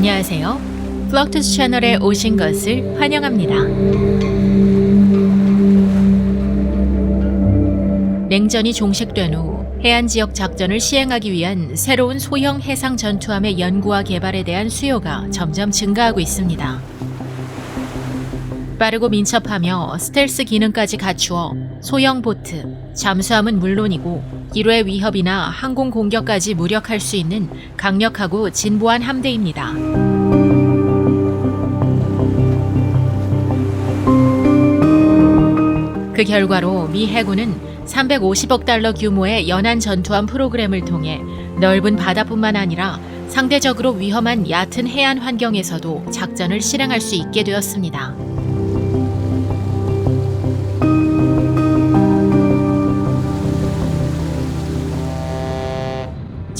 안녕하세요. 플럭투스 채널에 오신 것을 환영합니다. 냉전이 종식된 후 해안 지역 작전을 시행하기 위한 새로운 소형 해상 전투함의 연구와 개발에 대한 수요가 점점 증가하고 있습니다. 빠르고 민첩하며 스텔스 기능까지 갖추어 소형 보트, 잠수함은 물론이고 기로의 위협이나 항공 공격까지 무력할 수 있는 강력하고 진보한 함대입니다. 그 결과로 미 해군은 350억 달러 규모의 연안 전투함 프로그램을 통해 넓은 바다뿐만 아니라 상대적으로 위험한 얕은 해안 환경에서도 작전을 실행할 수 있게 되었습니다.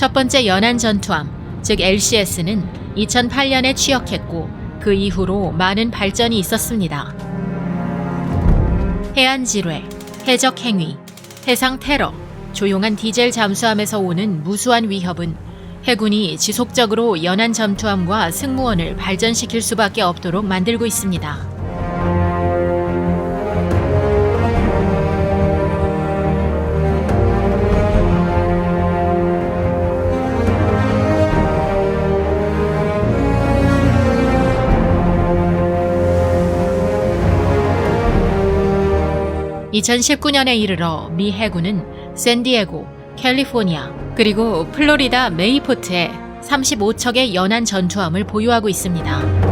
첫 번째 연안 전투함, 즉 LCS는 2008년에 취역했고 그 이후로 많은 발전이 있었습니다. 해안 지뢰, 해적 행위, 해상 테러, 조용한 디젤 잠수함에서 오는 무수한 위협은 해군이 지속적으로 연안 전투함과 승무원을 발전시킬 수밖에 없도록 만들고 있습니다. (2019년에) 이르러 미 해군은 샌디에고, 캘리포니아, 그리고 플로리다 메이포트에 35척의 연안 전투함을 보유하고 있습니다.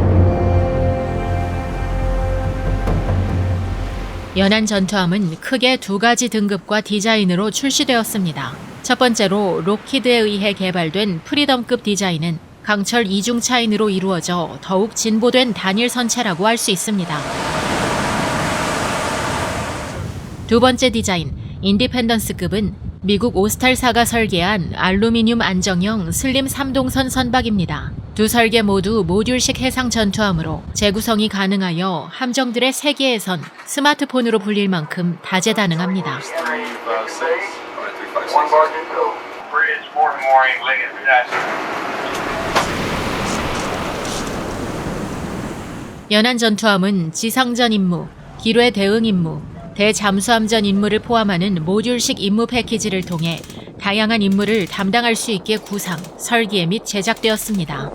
연안 전투함은 크게 두 가지 등급과 디자인으로 출시되었습니다. 첫 번째로 로키드에 의해 개발된 프리덤급 디자인은 강철 이중 차인으로 이루어져 더욱 진보된 단일 선체라고 할 수 있습니다. 두 번째 디자인 인디펜던스급은 미국 오스탈사가 설계한 알루미늄 안정형 슬림 3동선 선박입니다. 두 설계 모두 모듈식 해상 전투함으로 재구성이 가능하여 함정들의 세계에선 스마트폰으로 불릴 만큼 다재다능합니다. 연안 전투함은 지상전 임무, 기뢰 대응 임무, 대잠수함전 임무를 포함하는 모듈식 임무 패키지를 통해 다양한 임무를 담당할 수 있게 구상, 설계 및 제작되었습니다.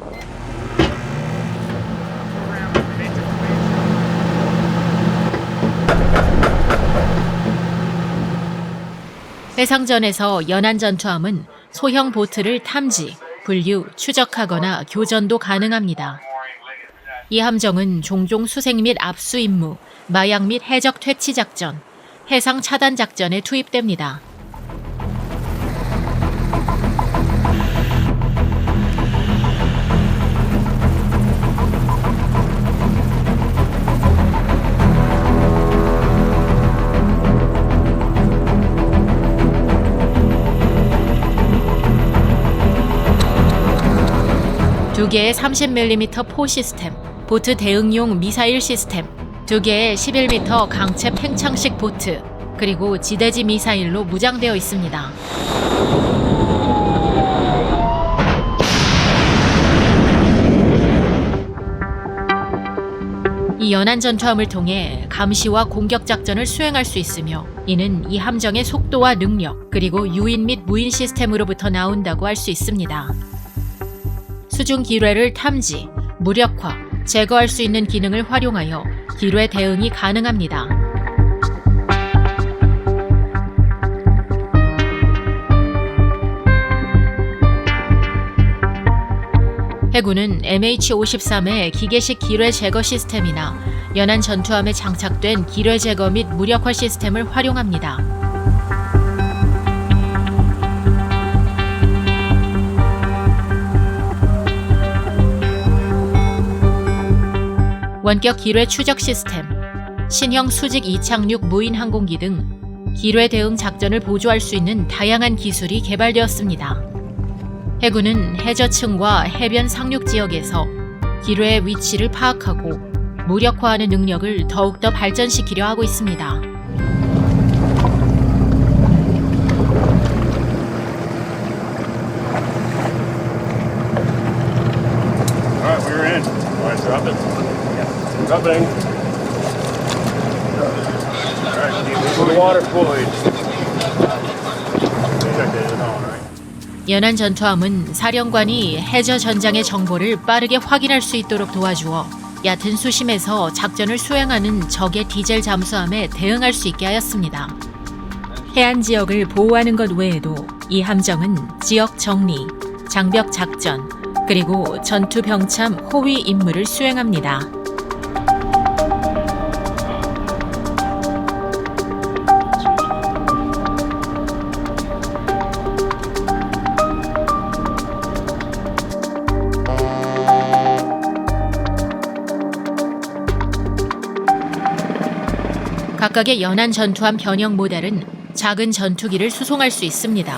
해상전에서 연안 전투함은 소형 보트를 탐지, 분류, 추적하거나 교전도 가능합니다. 이 함정은 종종 수색 및 압수 임무, 마약 및 해적 퇴치 작전, 해상 차단 작전에 투입됩니다. 두 개의 30mm 포 시스템, 보트 대응용 미사일 시스템, 두 개의 11m 강체 팽창식 보트, 그리고 지대지 미사일로 무장되어 있습니다. 이 연안 전투함을 통해 감시와 공격 작전을 수행할 수 있으며 이는 이 함정의 속도와 능력 그리고 유인 및 무인 시스템으로부터 나온다고 할 수 있습니다. 수중 기뢰를 탐지, 무력화, 제거할 수 있는 기능을 활용하여 기뢰 대응이 가능합니다. 해군은 MH53의 기계식 기뢰 제거 시스템이나 연안 전투함에 장착된 기뢰 제거 및 무력화 시스템을 활용합니다. 원격 기뢰 추적 시스템, 신형 수직 이착륙 무인 항공기 등 기뢰 대응 작전을 보조할 수 있는 다양한 기술이 개발되었습니다. 해군은 해저층과 해변 상륙 지역에서 기뢰의 위치를 파악하고 무력화하는 능력을 더욱더 발전시키려 하고 있습니다. 연안 전투함은 사령관이 해저 전장의 정보를 빠르게 확인할 수 있도록 도와주어 얕은 수심에서 작전을 수행하는 적의 디젤 잠수함에 대응할 수 있게 하였습니다. 해안 지역을 보호하는 것 외에도 이 함정은 지역 정리, 장벽 작전, 그리고 전투 병참 호위 임무를 수행합니다. 각각의 연안 전투함 변형 모델은 작은 전투기를 수송할 수 있습니다.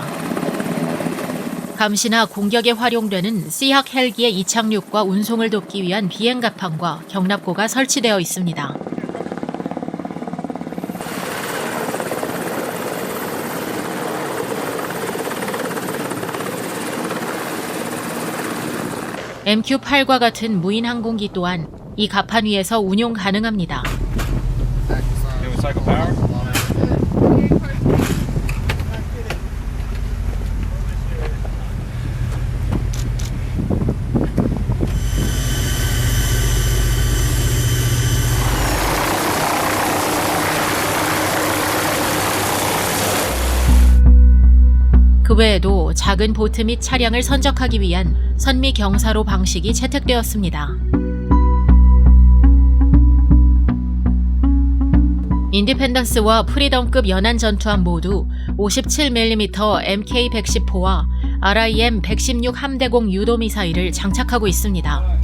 감시나 공격에 활용되는 C학 헬기의 이착륙과 운송을 돕기 위한 비행 갑판과 경납고가 설치되어 있습니다. MQ-8과 같은 무인 항공기 또한 이 갑판 위에서 운용 가능합니다. Cycle power? 그 외에도 작은 보트 및 차량을 선적하기 위한 선미 경사로 방식이 채택되었습니다. 인디펜던스와 프리덤급 연안 전투함 모두 57mm MK110포와 RIM 116 함대공 유도 미사일을 장착하고 있습니다.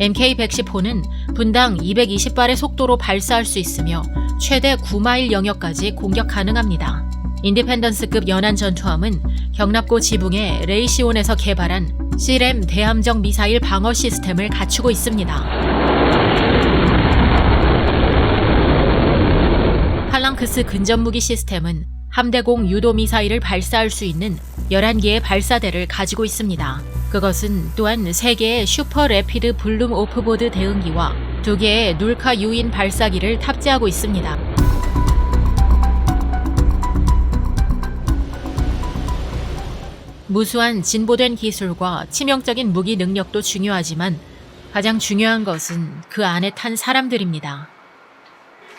MK110호는 분당 220발의 속도로 발사할 수 있으며 최대 9마일 영역까지 공격 가능합니다. 인디펜던스급 연안 전투함은 경납고 지붕에 레이시온에서 개발한 시렘 대함정 미사일 방어 시스템을 갖추고 있습니다. 팔랑크스 근접무기 시스템은 함대공 유도 미사일을 발사할 수 있는 11개의 발사대를 가지고 있습니다. 그것은 또한 3개의 슈퍼 레피드 블룸 오프보드 대응기와 2개의 눌카 유인 발사기를 탑재하고 있습니다. 무수한 진보된 기술과 치명적인 무기 능력도 중요하지만 가장 중요한 것은 그 안에 탄 사람들입니다.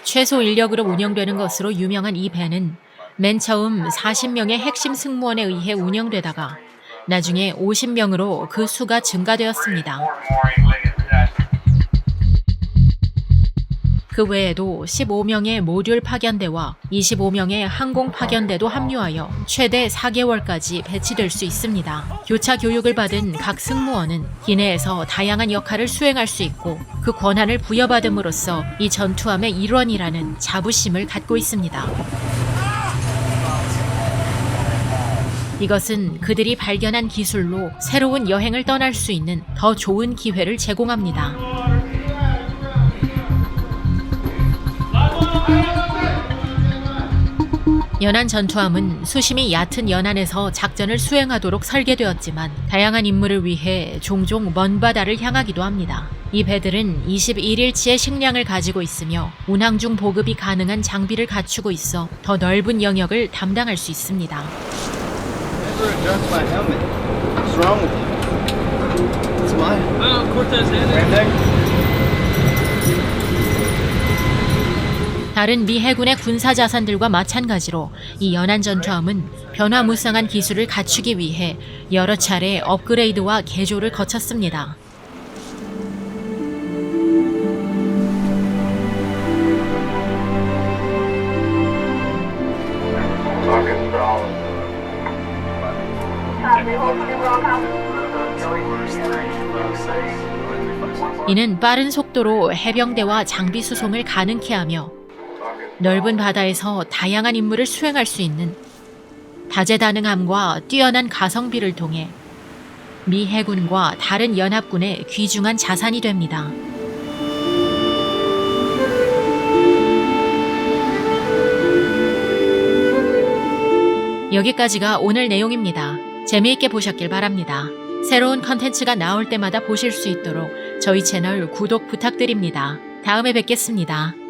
최소 인력으로 운영되는 것으로 유명한 이 배는 맨 처음 40명의 핵심 승무원에 의해 운영되다가 나중에 50명으로 그 수가 증가되었습니다. 그 외에도 15명의 모듈 파견대와 25명의 항공 파견대도 합류하여 최대 4개월까지 배치될 수 있습니다. 교차 교육을 받은 각 승무원은 기내에서 다양한 역할을 수행할 수 있고 그 권한을 부여받음으로써 이 전투함의 일원이라는 자부심을 갖고 있습니다. 이것은 그들이 발견한 기술로 새로운 여행을 떠날 수 있는 더 좋은 기회를 제공합니다. 연안 전투함은 수심이 얕은 연안에서 작전을 수행하도록 설계되었지만 다양한 임무를 위해 종종 먼 바다를 향하기도 합니다. 이 배들은 21일치의 식량을 가지고 있으며 운항 중 보급이 가능한 장비를 갖추고 있어 더 넓은 영역을 담당할 수 있습니다. 다른 미 해군의 군사 자산들과 마찬가지로 이 연안 전투함은 변화무쌍한 기술을 갖추기 위해 여러 차례 업그레이드와 개조를 거쳤습니다. 이는 빠른 속도로 해병대와 장비 수송을 가능케 하며 넓은 바다에서 다양한 임무를 수행할 수 있는 다재다능함과 뛰어난 가성비를 통해 미 해군과 다른 연합군의 귀중한 자산이 됩니다. 여기까지가 오늘 내용입니다. 재미있게 보셨길 바랍니다. 새로운 컨텐츠가 나올 때마다 보실 수 있도록 저희 채널 구독 부탁드립니다. 다음에 뵙겠습니다.